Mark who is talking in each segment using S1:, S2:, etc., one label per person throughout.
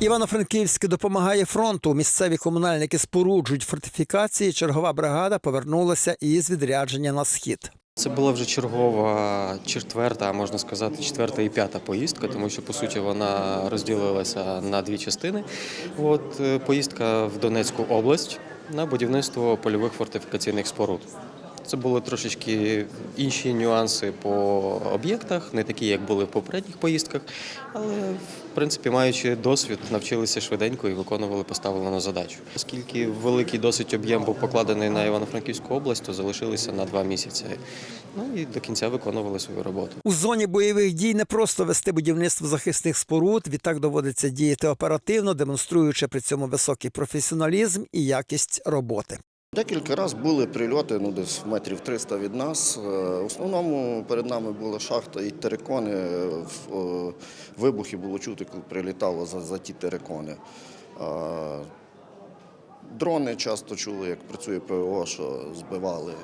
S1: Івано-Франківськ допомагає фронту. Місцеві комунальники споруджують фортифікації. Чергова бригада повернулася із відрядження на схід.
S2: Це була вже чергова четверта, а можна сказати, четверта і п'ята поїздка, тому що по суті вона розділилася на дві частини. От е, поїздка в Донецьку область на будівництво польових фортифікаційних споруд. Це були трошечки інші нюанси по об'єктах, не такі, як були в попередніх поїздках, але в принципі, маючи досвід, навчилися швиденько і виконували поставлену задачу. Оскільки великий досить об'єм був покладений на Івано-Франківську область, то залишилися на два місяці. Ну і до кінця виконували свою роботу.
S1: У зоні бойових дій не просто вести будівництво захисних споруд. Відтак доводиться діяти оперативно, демонструючи при цьому високий професіоналізм і якість роботи.
S3: Декілька разів були прильоти, ну десь метрів 300 від нас. Е, В основному перед нами була шахта і терикони. Е, е, Вибухи було чути, коли прилітало за, за ті терикони. Дрони часто чули, як працює ПВО, що збивали.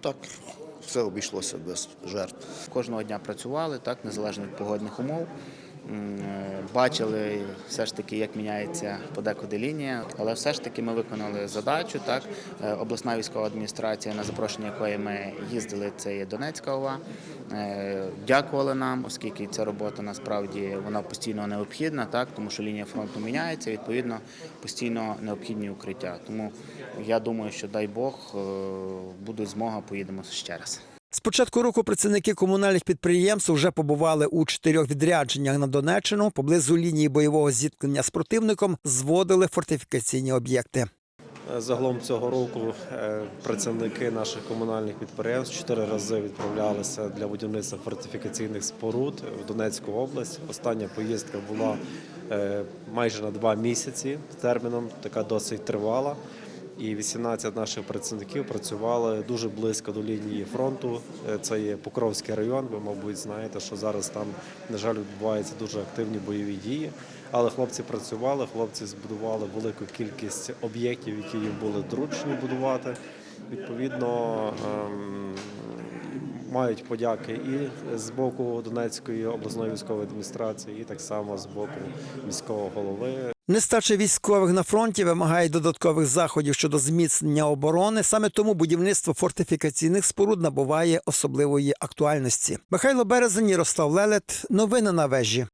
S3: Так, все обійшлося без жертв.
S4: Кожного дня працювали, так, незалежно від погодних умов. Е, Бачили все ж таки, як міняється подекуди лінія, але все ж таки ми виконали задачу. Так, Е, обласна військова адміністрація, на запрошення якої ми їздили, це є Донецька ОВА. е, Дякували нам, оскільки ця робота насправді вона постійно необхідна, так, тому що лінія фронту міняється, відповідно, постійно необхідні укриття. Тому я думаю, що дай Бог буде змога, поїдемо ще раз.
S1: Початку року працівники комунальних підприємств вже побували у чотирьох відрядженнях на Донеччину. Поблизу лінії бойового зіткнення з противником зводили фортифікаційні об'єкти.
S5: Загалом цього року е, працівники наших комунальних підприємств чотири рази відправлялися для будівництва фортифікаційних споруд в Донецьку область. Остання поїздка була е, майже на два місяці терміном, така досить тривала. І 18 наших працівників працювали дуже близько до лінії фронту. Е, Це є Покровський район. Ви, мабуть, знаєте, що зараз там, на жаль, відбуваються дуже активні бойові дії. Але хлопці працювали, хлопці збудували велику кількість об'єктів, які їм були доручені будувати. Відповідно, ем, мають подяки і з боку Донецької обласної військової адміністрації, і так само з боку міського голови.
S1: Нестача військових на фронті вимагає додаткових заходів щодо зміцнення оборони. Саме тому будівництво фортифікаційних споруд набуває особливої актуальності. Михайло Березень, Ярослав Лелет. Новини на вежі.